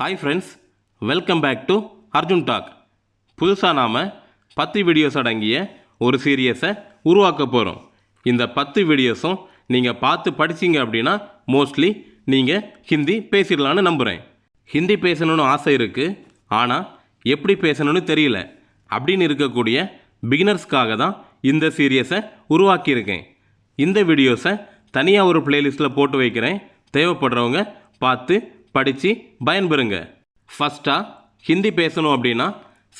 Hi friends welcome back to Arjun talk புதுசாக நாம் பத்து வீடியோஸ் அடங்கிய ஒரு சீரியஸை உருவாக்க போகிறோம் இந்த பத்து வீடியோஸும் நீங்கள் பார்த்து படிச்சீங்க அப்படின்னா மோஸ்ட்லி நீங்கள் ஹிந்தி பேசிடலான்னு நம்புகிறேன் ஹிந்தி பேசணும்னு ஆசை இருக்குது ஆனால் எப்படி பேசணும்னு தெரியல. அப்படின்னு இருக்கக்கூடிய பிகினர்ஸ்க்காக தான் இந்த சீரியஸை உருவாக்கியிருக்கேன். இந்த வீடியோஸை தனியாக ஒரு பிளேலிஸ்ட்டில் போட்டு வைக்கிறேன். தேவைப்படுறவங்க பார்த்து படித்து பயன்பெறுங்க. ஃபஸ்ட்டாக ஹிந்தி பேசணும் அப்படின்னா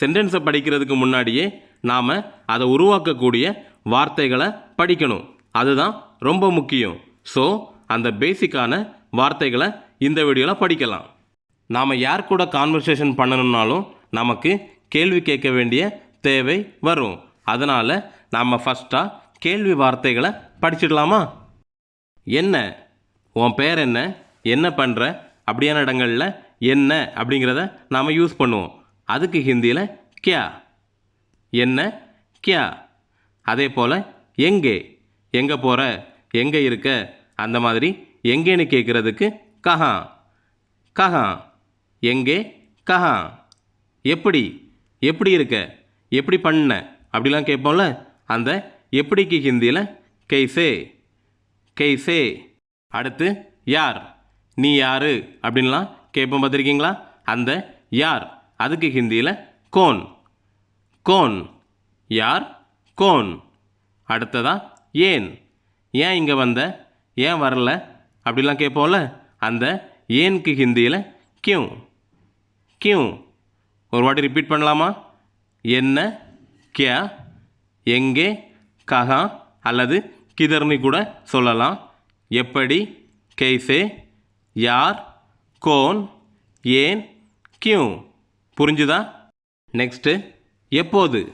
சென்டென்ஸை படிக்கிறதுக்கு முன்னாடியே நாம் அதை உருவாக்கக்கூடிய வார்த்தைகளை படிக்கணும். அதுதான் ரொம்ப முக்கியம். ஸோ அந்த பேசிக்கான வார்த்தைகளை இந்த வீடியோவில் படிக்கலாம். நாம் யார் கூட கான்வர்சேஷன் பண்ணணும்னாலும் நமக்கு கேள்வி கேட்க வேண்டிய தேவை வரும். அதனால் நாம் ஃபஸ்ட்டாக கேள்வி வார்த்தைகளை படிச்சிடலாமா? என்ன? உன் பேர் என்ன? என்ன பண்ணுற அப்படியான இடங்களில் என்ன அப்படிங்கிறத நாம் யூஸ் பண்ணுவோம். அதுக்கு ஹிந்தியில் கியா. என்ன? கியா. அதே போல் எங்கே? எங்கே போகிற எங்கே இருக்க? அந்த மாதிரி எங்கேன்னு கேட்குறதுக்கு கஹா. கஹா. எங்கே? கஹா. எப்படி? எப்படி இருக்க? எப்படி பண்ண? அப்படிலாம் கேட்போம்ல? அந்த எப்படிக்கு ஹிந்தியில் கெய்சே. கெய்சே. அடுத்து யார்? நீ யாரு அப்படின்லாம் கேட்போம் பார்த்துருக்கீங்களா? அந்த யார்? அதுக்கு ஹிந்தியில் கோன். கோன். யார்? கோன். அடுத்ததா ஏன்? ஏன் இங்கே வந்த? ஏன் வரல? அப்படிலாம் கேட்போம்ல. அந்த ஏனுக்கு ஹிந்தியில் கியூ. கியூ. ஒரு வாட்டி ரிப்பீட் பண்ணலாமா? என்ன கியா எங்கே கஹா அல்லது கிதர்னு கூட சொல்லலாம். எப்படி கேசே யார் கோன் ஏன் கியூ. புரிஞ்சுதா? நெக்ஸ்ட்டு எப்போது?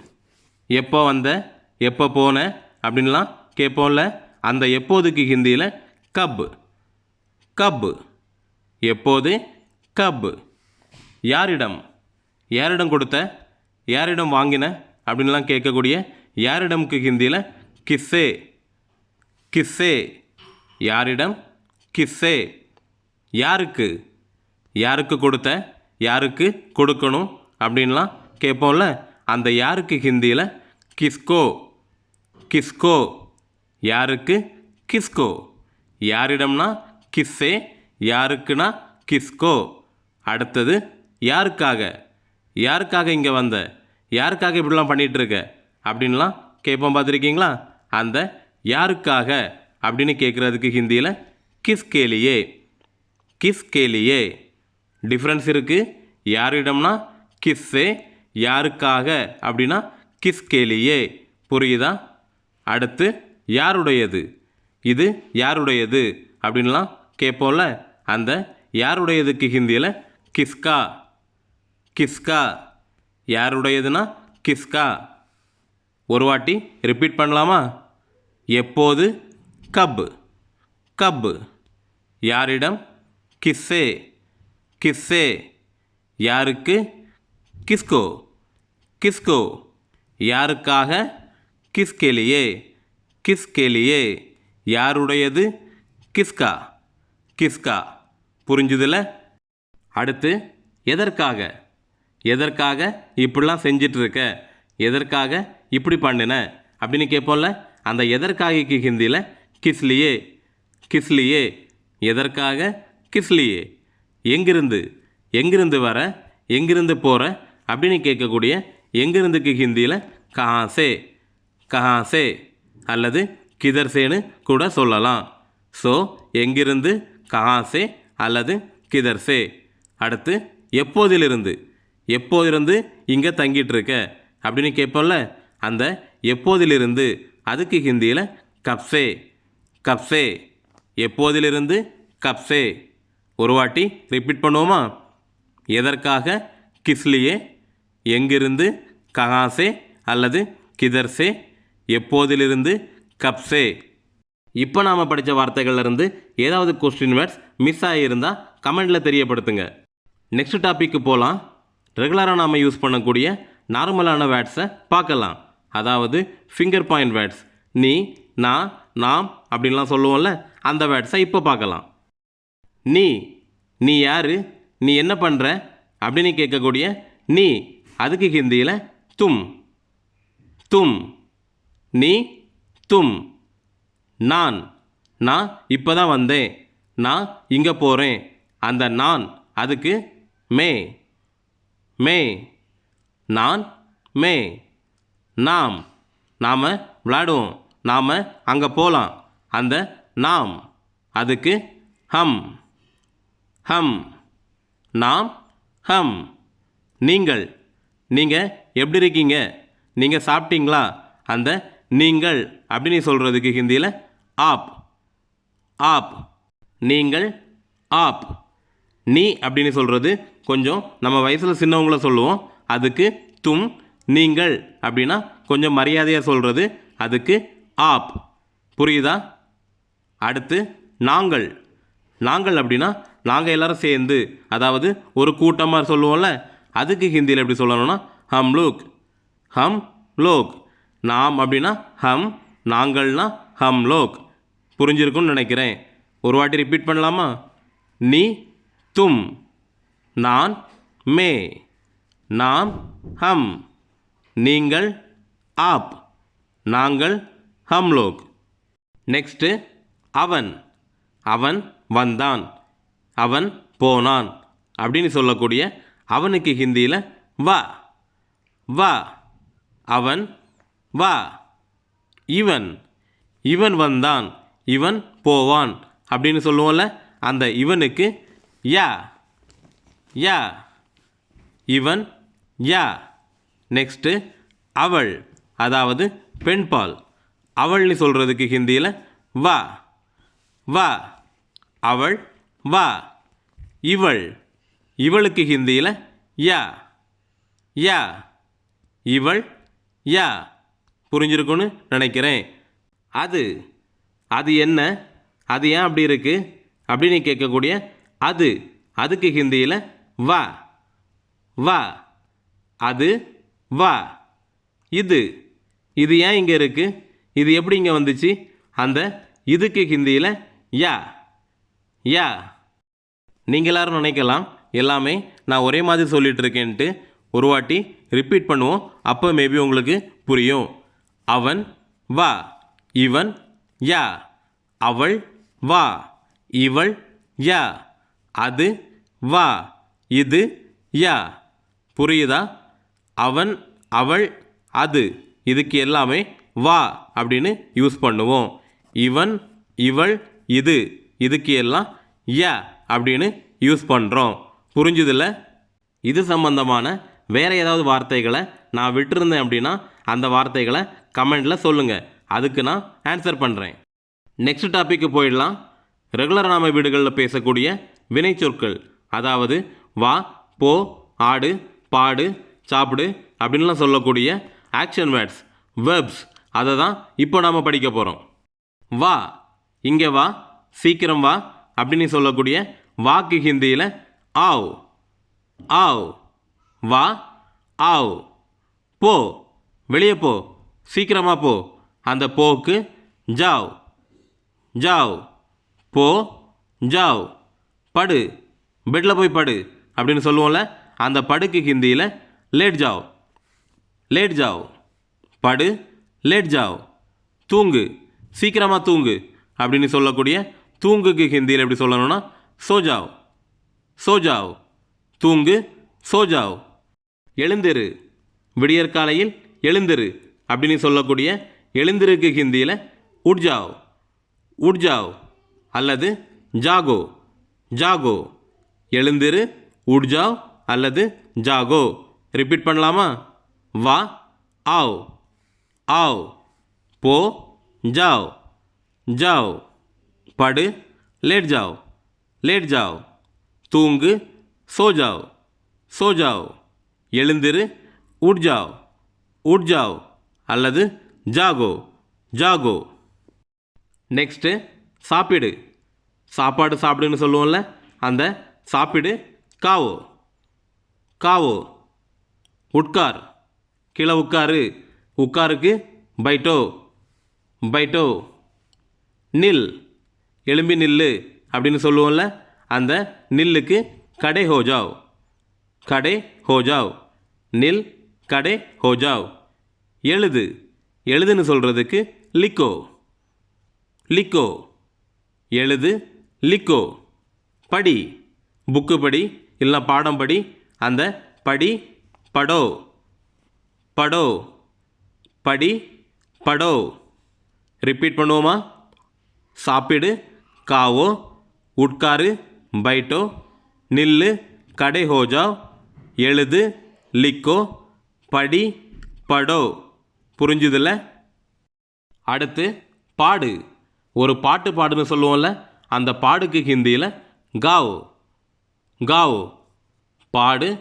எப்போ வந்த? எப்போ போன? அப்படின்லாம் கேட்போம்ல அந்த எப்போதுக்கு ஹிந்தியில் கப். கப். எப்போது? கப். யாரிடம்? யாரிடம் கொடுத்த? யாரிடம் வாங்கின? அப்படின்லாம் கேட்கக்கூடிய யாரிடம்க்கு ஹிந்தியில் கிஸ்ஸே? கிஸ்ஸே. யாரிடம்? கிஸ்ஸே. யாருக்கு? யாருக்கு கொடுத்த? யாருக்கு கொடுக்கணும்? அப்படின்லாம் கேட்போம்ல. அந்த யாருக்கு ஹிந்தியில்? கிஸ்கோ. கிஸ்கோ. யாருக்கு? கிஸ்கோ. யாரிடம்னா கிஸ்ஸே யாருக்குன்னா கிஸ்கோ. அடுத்தது யாருக்காக? யாருக்காக இங்கே வந்த? யாருக்காக இப்படிலாம் பண்ணிகிட்ருக்க அப்படின்லாம் கேட்போம் பார்த்துருக்கீங்களா? அந்த யாருக்காக அப்படின்னு கேட்குறதுக்கு ஹிந்தியில் கிஸ் கிஸ் கேலியே டிஃப்ரென்ஸ் இருக்குது யாரிடம்னா கிஸ்ஸே யாருக்காக அப்படின்னா கிஸ் கேலியே புரியுதா? அடுத்து யாருடையது? இது யாருடையது? அப்படின்லாம் கேட்போம்ல அந்த யாருடையதுக்கு ஹிந்தியில் கிஸ்கா கிஸ்கா யாருடையதுன்னா கிஸ்கா ஒரு வாட்டி ரிப்பீட் பண்ணலாமா? எப்போது? கப். கப். யாரிடம் கிஸ்ஸே கிஸ்ஸே. யாருக்கு? கிஸ்கோ. கிஸ்கோ. யாருக்காக? கிஸ் கேலியே யாருடையது? கிஸ்கா. கிஸ்கா. புரிஞ்சுதில்ல அடுத்து எதற்காக? எதற்காக இப்படிலாம் செஞ்சிட்ருக்க? எதற்காக இப்படி பண்ணின? அப்படின்னு கேட்போம்ல அந்த எதற்காகக்கு ஹிந்தியில் கிஸ்லியே. கிஸ்லியே. எதற்காக கிஸ்லியே எங்கிருந்து எங்கிருந்து வர எங்கிருந்து போகிற அப்படின்னு கேட்கக்கூடிய எங்கிருந்துக்கு? ஹிந்தியில் கஹாசே கஹாசே அல்லது கிதர்சேன்னு கூட சொல்லலாம். ஸோ எங்கிருந்து? கஹாசே அல்லது கிதர்சே. அடுத்து எப்போதிலிருந்து? எப்போதிருந்து இங்கே தங்கிட்டு இருக்க அப்படின்னு கேட்போம்ல அந்த எப்போதிலிருந்து? அதுக்கு ஹிந்தியில் கப்சே கப்சே. எப்போதிலிருந்து? கப்சே. ஒரு வாட்டி ரிப்பீட் பண்ணுவோமா? எதற்காக? கிஸ்லியே எங்கிருந்து? ககாசே அல்லது கிதர்சே? எப்போதிலிருந்து? கப்சே. இப்போ நாம் படித்த வார்த்தைகள்லிருந்து ஏதாவது கொஸ்டின் வேர்ட்ஸ் மிஸ் ஆகியிருந்தால் கமெண்டில் தெரியப்படுத்துங்க. நெக்ஸ்ட் டாப்பிக்கு போகலாம் ரெகுலராக நாம் யூஸ் பண்ணக்கூடிய நார்மலான வேர்ட்ஸை பார்க்கலாம். அதாவது ஃபிங்கர் பாயிண்ட் வேர்ட்ஸ் நீ நான் நாம் அப்படின்லாம் சொல்லுவோம்ல அந்த வேர்ட்ஸை இப்போ பார்க்கலாம். நீ நீ யாரு? நீ என்ன பண்ணுற அப்படின்னு கேட்கக்கூடிய நீ அதுக்கு ஹிந்தியில் தும். தும். நீ தும். நான் நான் இப்போ தான் வந்தேன். நான் இங்கே போகிறேன் அந்த நான் அதுக்கு மே. மே. நான் மே. நாம். நாம் விளாடுவோம். நாம் அங்கே போகலாம் அந்த நாம் அதுக்கு ஹம். ஹம். நாம் ஹம். நீங்கள். நீங்கள் எப்படி இருக்கீங்க? நீங்கள் சாப்பிட்டீங்களா? அந்த நீங்கள் அப்படின்னு சொல்கிறதுக்கு ஹிந்தியில் ஆப். ஆப். நீங்கள் ஆப். நீ அப்படின்னு சொல்கிறது கொஞ்சம் நம்ம வயசில் சின்னவங்கள சொல்லுவோம். அதுக்கு தும் நீங்கள் அப்படின்னா கொஞ்சம் மரியாதையாக சொல்கிறது அதுக்கு ஆப். புரியுதா? அடுத்து நாங்கள். நாங்கள் அப்படின்னா நாங்கள் எல்லோரும் சேர்ந்து அதாவது ஒரு கூட்டமாக சொல்லுவோம்ல அதுக்கு ஹிந்தியில் எப்படி சொல்லணும்னா ஹம் லோக் ஹம் லோக். நாம் அப்படின்னா ஹம் நாங்கள்னா ஹம் லோக். புரிஞ்சிருக்கும்னு நினைக்கிறேன். ஒரு வாட்டி ரிப்பீட் பண்ணலாமா? நீ தும் நான் மே. நாம் ஹம். நீங்கள் ஆப். நாங்கள் ஹம்லோக் நெக்ஸ்ட்டு அவன். அவன் வந்தான். அவன் போனான். அப்படின்னு சொல்லக்கூடிய அவனுக்கு ஹிந்தியில் வா வா அவன் வா இவன் இவன் வந்தான் இவன் போவான். அப்படின்னு சொல்லுவோம்ல அந்த இவனுக்கு யா யா இவன் யா நெக்ஸ்ட்டு அவள் அதாவது பெண்பால். அவள்னு சொல்கிறதுக்கு ஹிந்தியில் வா வா அவள் வா இவள். இவளுக்கு ஹிந்தியில் யா யா. இவள் யா. புரிஞ்சிருக்குன்னு நினைக்கிறேன். அது அது என்ன? அது ஏன் அப்படி இருக்குது அப்படின்னு கேட்கக்கூடிய அது அதுக்கு ஹிந்தியில் வா. வா. அது வா. இது இது ஏன் இங்கே இருக்குது இது எப்படி இங்கே வந்துச்சு? அந்த இதுக்கு ஹிந்தியில் யா. யா. நீங்கள் எல்லாரும் நினைக்கலாம் எல்லாமே நான் ஒரே மாதிரி சொல்லிகிட்டு இருக்கேன்ட்டு ஒரு வாட்டி ரிப்பீட் பண்ணுவோம். அப்போ மேபி உங்களுக்கு புரியும். அவன் வா இவன் யா அவள் வா இவள் யா அது வா இது யா. புரியுதா? அவன் அவள் அது இதுக்கு எல்லாமே வா அப்படின்னு யூஸ் பண்ணுவோம். இவன் இவள் இது இதுக்கு எல்லாம் யா. அப்படின்னு யூஸ் பண்ணுறோம் புரிஞ்சுதில்ல? இது சம்பந்தமான வேற ஏதாவது வார்த்தைகளை நான் விட்டுருந்தேன் அப்படின்னா அந்த வார்த்தைகளை கமெண்டில் சொல்லுங்கள் அதுக்கு நான் ஆன்சர் பண்ணுறேன் நெக்ஸ்ட் டாப்பிக்கு போயிடலாம். ரெகுலர் நாம வீடுகளில் பேசக்கூடிய வினைச்சொற்கள் அதாவது வா போ ஆடு பாடு சாப்பிடு அப்படின்லாம் சொல்லக்கூடிய ஆக்ஷன் வேர்ட்ஸ் வெர்ப்ஸ் அதை தான் இப்போ நாம் படிக்க போகிறோம் வா இங்கே வா சீக்கிரம் வா அப்படின்னு சொல்லக்கூடிய வாக்கு ஹிந்தியில் ஆவ் ஆவ் வா ஆவ் போ. வெளியே போ. சீக்கிரமாக போ. அந்த போக்கு ஜாவ் ஜாவ் போ ஜாவ். படு. பெட்டில் போய் படு அப்படின்னு சொல்லுவோம்ல அந்த படுக்கு ஹிந்தியில் லேட் ஜாவ் லேட் ஜாவ். படு லேட் ஜாவ். தூங்கு. சீக்கிரமாக தூங்கு அப்படின்னு சொல்லக்கூடிய தூங்குக்கு ஹிந்தியில் எப்படி சொல்லணும்னா சோஜாவ். சோஜாவ். தூங்கு சோஜாவ். எழுந்திரு. விடியற்காலையில் எழுந்திரு அப்படின்னு சொல்லக்கூடிய எழுந்திருக்கு ஹிந்தியில் உட்ஜாவ். உட்ஜாவ் அல்லது ஜாகோ. ஜாகோ. எழுந்திரு உட்ஜாவ் அல்லது ஜாகோ. ரிப்பீட் பண்ணலாமா? வா ஆவ். ஆவ். போ ஜாவ். ஜாவ். படு லேட் ஜாவ் லேட் ஜாவ் தூங்கு சோஜாவ் சோஜாவ் எழுந்திரு உட் ஜாவ் உட் ஜாவ் அல்லது ஜாகோ ஜாகோ. நெக்ஸ்ட்டு சாப்பிடு. சாப்பாடு சாப்பிடுன்னு சொல்லுவோம்ல அந்த சாப்பிடு காவோ. காவோ. உட்கார். கீழே உட்காரு. உட்காருக்கு பைட்டோ. பைட்டோ. நில். எலும்பி நில்லு அப்படின்னு சொல்லுவோம்ல அந்த நில்லுக்கு கடை ஹோஜாவ். கடை ஹோஜாவ். நில் கடை ஹோஜாவ். எழுது. எழுதுன்னு சொல்கிறதுக்கு லிக்கோ. லிக்கோ. எழுது லிக்கோ. படி. புக்கு படி இல்லை பாடம் படி அந்த படி படோ. படோ. படி படோ. ரிப்பீட் பண்ணுவோமா? சாப்பிடு காவோ உட்காரு பைட்டோ நில்லு கடை ஹோஜா எழுது லிக்கோ படி படோ. புரிஞ்சுதில்ல? அடுத்து பாடு. ஒரு பாட்டு பாடுன்னு சொல்லுவோம்ல அந்த பாடுக்கு ஹிந்தியில் காவ். காவ். பாடு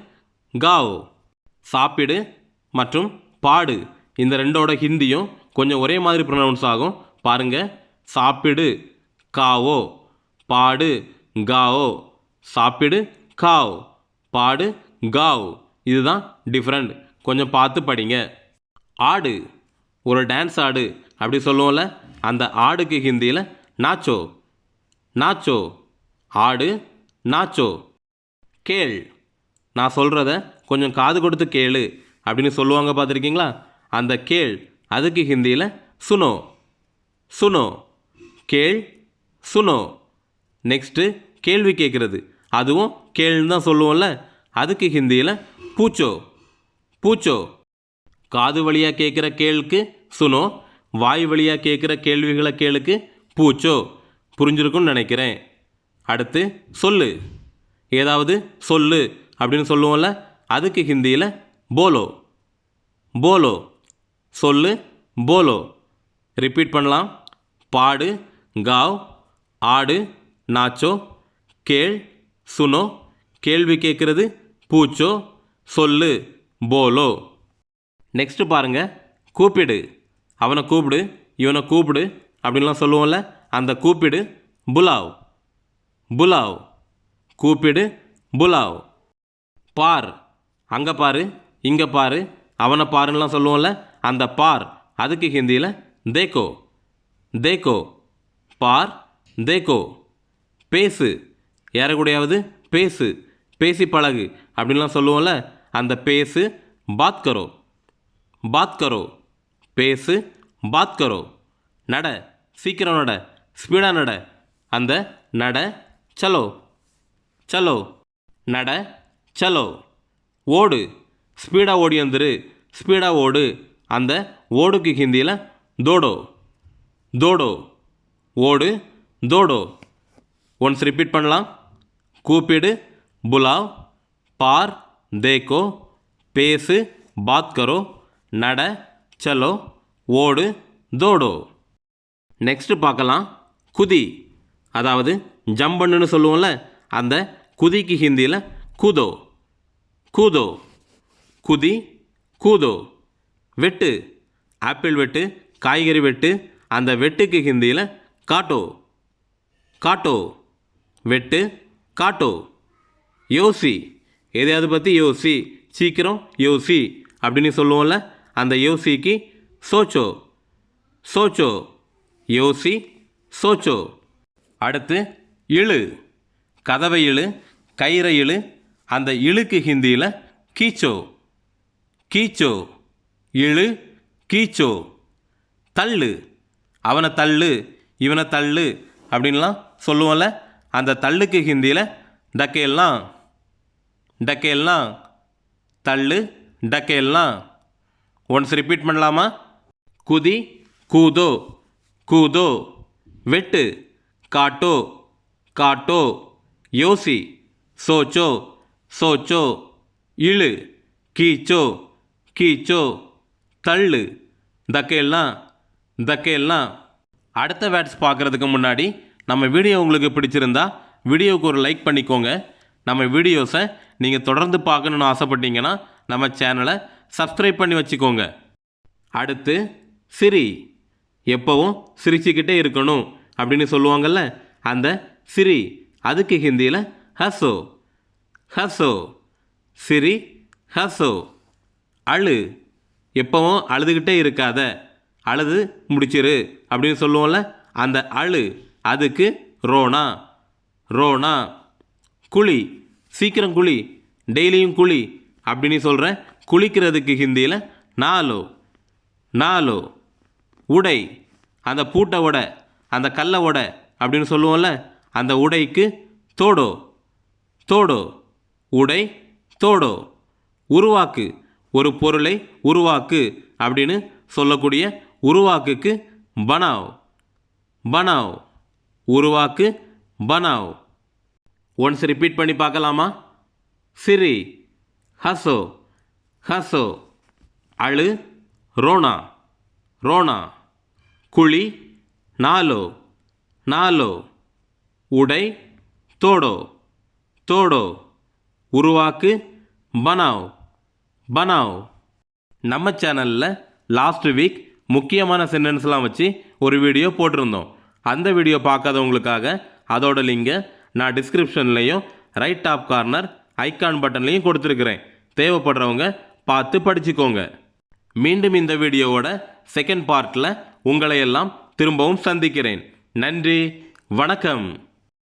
காவ். சாப்பிடு மற்றும் பாடு. இந்த ரெண்டோட ஹிந்தியும் கொஞ்சம் ஒரே மாதிரி ப்ரொனவுன்ஸ் ஆகும். பாருங்கள் சாப்பிடு. காவோ. பாடு காவோ. சாப்பிடு காவ். பாடு காவ். இதுதான் டிஃப்ரெண்ட் கொஞ்சம் பார்த்து படிங்க. ஆடு. ஒரு டான்ஸ் ஆடு. அப்படி சொல்லுவோம்ல அந்த ஆடுக்கு ஹிந்தியில் நாச்சோ. நாச்சோ. ஆடு நாச்சோ. கேள். நான் சொல்கிறத கொஞ்சம் காது கொடுத்து கேளு. அப்படின்னு சொல்லுவாங்க பார்த்துருக்கீங்களா? அந்த கேள் அதுக்கு ஹிந்தியில் சுனோ. சுனோ. கேள் சுனோ. நெக்ஸ்ட்டு கேள்வி கேட்குறது. அதுவும் கேள்வி தான் சொல்லுவோம்ல. அதுக்கு ஹிந்தியில் பூச்சோ. பூச்சோ. காது வழியாக கேட்குற கேளுக்கு சுனோ. வாய் வழியாக கேட்குற கேள்விகளை கேளுக்கு பூச்சோ. புரிஞ்சிருக்கும்னு நினைக்கிறேன். அடுத்து சொல்லு. ஏதாவது சொல்லு அப்படின்னு சொல்லுவோம்ல. அதுக்கு ஹிந்தியில் போலோ. போலோ. சொல்லு போலோ. ரிப்பீட் பண்ணலாம். பாடு காவ் ஆடு நாச்சோ கேள் சுனோ கேள்வி கேட்குறது பூச்சோ சொல்லு போலோ. நெக்ஸ்ட்டு பாருங்கள் கூப்பிடு. அவனை கூப்பிடு இவனை கூப்பிடு அப்படின்லாம் சொல்லுவோம்ல அந்த கூப்பிடு புலாவ். புலாவ். கூப்பிடு புலாவ். பார். அங்கே பாரு இங்கே பாரு அவனை பாருன்னெலாம் சொல்லுவோம்ல அந்த பார். அதுக்கு ஹிந்தியில் தேக்கோ. தேக்கோ. பார் தேக்கோ பேசு. யாரக்கூடையாவது பேசு. பேசி பழகு. அப்படின்லாம் சொல்லுவோம்ல அந்த பேசு பாத் கரோ பாத் கரோ பேசு பாத் கரோ நட. சீக்கிரம் நட. ஸ்பீடாக நட. அந்த நட சலோ. சலோ. நட சலோ. ஓடு. ஸ்பீடாக ஓடி வந்துரு. ஸ்பீடாக ஓடு. அந்த ஓடுக்கு ஹிந்தியில் தோடோ. தோடோ. ஓடு. தோடோ. ஒன்ஸ் ரிப்பீட் பண்ணலாம். கூப்பிடு புலாவ் பார் தேக்கோ பேசு பாத் கரோ நட சலோ ஓடு தோடோ. நெக்ஸ்ட்டு பார்க்கலாம். குதி. அதாவது ஜம்பண்ணுன்னு சொல்லுவோம்ல அந்த குதிக்கு ஹிந்தியில் கூதோ. கூதோ. குதி கூதோ. வெட்டு. ஆப்பிள் வெட்டு காய்கறி வெட்டு அந்த வெட்டுக்கு ஹிந்தியில் காட்டோ. காட்டோ. வெட்டு காட்டோ. யோசி. எதையாவது பற்றி யோசி. சீக்கிரம் யோசி. அப்படின்னு சொல்லுவோம்ல அந்த யோசிக்கு சோச்சோ. சோச்சோ. யோசி சோச்சோ. அடுத்து இழு. கதவை இழு கயிறை இழு. அந்த இழுக்கு ஹிந்தியில் கீச்சோ. கீச்சோ. இழு கீச்சோ. தள்ளு. அவனை தள்ளு இவனை தள்ளு. அப்படின்லாம் சொல்லுவோம்ல. அந்த தள்ளுக்கு ஹிந்தியில் டக்கேல்லாம் டக்கேல்லாம் தள்ளு டக்கேல்லாம். ஒன்ஸ் ரிப்பீட் பண்ணலாமா? குதி கூதோ கூதோ. வெட்டு காட்டோ காட்டோ. யோசி சோச்சோ சோச்சோ. இழு கீச்சோ கீச்சோ. தள்ளு தக்கையெல்லாம் தக்கையெல்லாம் அடுத்த வேர்ட்ஸ் பார்க்குறதுக்கு முன்னாடி நம்ம வீடியோ உங்களுக்கு பிடிச்சிருந்தா வீடியோவுக்கு ஒரு லைக் பண்ணிக்கோங்க. நம்ம வீடியோஸை நீங்கள் தொடர்ந்து பார்க்கணுன்னு ஆசைப்பட்டீங்கன்னா நம்ம சேனலை சப்ஸ்கிரைப் பண்ணி வச்சுக்கோங்க. அடுத்து சிரி. எப்போவும் சிரிச்சுக்கிட்டே இருக்கணும் அப்படின்னு சொல்லுவாங்கள்ல அந்த சிரி. அதுக்கு ஹிந்தியில் ஹசோ. ஹசோ. சிரி ஹசோ. அழு. எப்போவும் அழுதுகிட்டே இருக்காத. அழுது முடிச்சிரு அப்படின்னு சொல்லுவோம்ல அந்த அழு. அதுக்கு ரோனா. ரோனா. குழி. சீக்கிரம் குழி. டெய்லியும் குழி. அப்படின்னு சொல்கிறேன் குளிக்கிறதுக்கு ஹிந்தியில் நாலோ. நாலோ. உடை. அந்த பூட்டை உடை அந்த கல்லை உடை அப்படின்னு சொல்லுவோம்ல அந்த உடைக்கு தோடோ. தோடோ. உடை தோடோ. உருவாக்கு. ஒரு பொருளை உருவாக்கு அப்படின்னு சொல்லக்கூடிய உருவாக்குக்கு பனாவ். பனாவ். உருவாக்கு பனாவ். ஒன்ஸ் ரிப்பீட் பண்ணி பார்க்கலாமா? சிரி ஹசோ ஹசோ அழு ரோனா ரோனா குழி நாலோ நாலோ உடை தோடோ தோடோ உருவாக்கு பனாவ் பனாவ். நம்ம சேனலில் லாஸ்ட் வீக் முக்கியமான சென்டென்ஸ்லாம் வச்சு ஒரு வீடியோ போட்டிருந்தோம். அந்த வீடியோ பார்க்காதவங்களுக்காக அதோட லிங்கை நான் டிஸ்கிரிப்ஷன்லேயும் ரைட் டாப் கார்னர் ஐக்கான் பட்டன்லையும் கொடுத்துருக்குறேன். தேவைப்படுறவங்க பார்த்து படிச்சுக்கோங்க. மீண்டும் இந்த வீடியோவோட செகண்ட் பார்ட்டில் உங்களையெல்லாம் திரும்பவும் சந்திக்கிறேன். நன்றி வணக்கம்.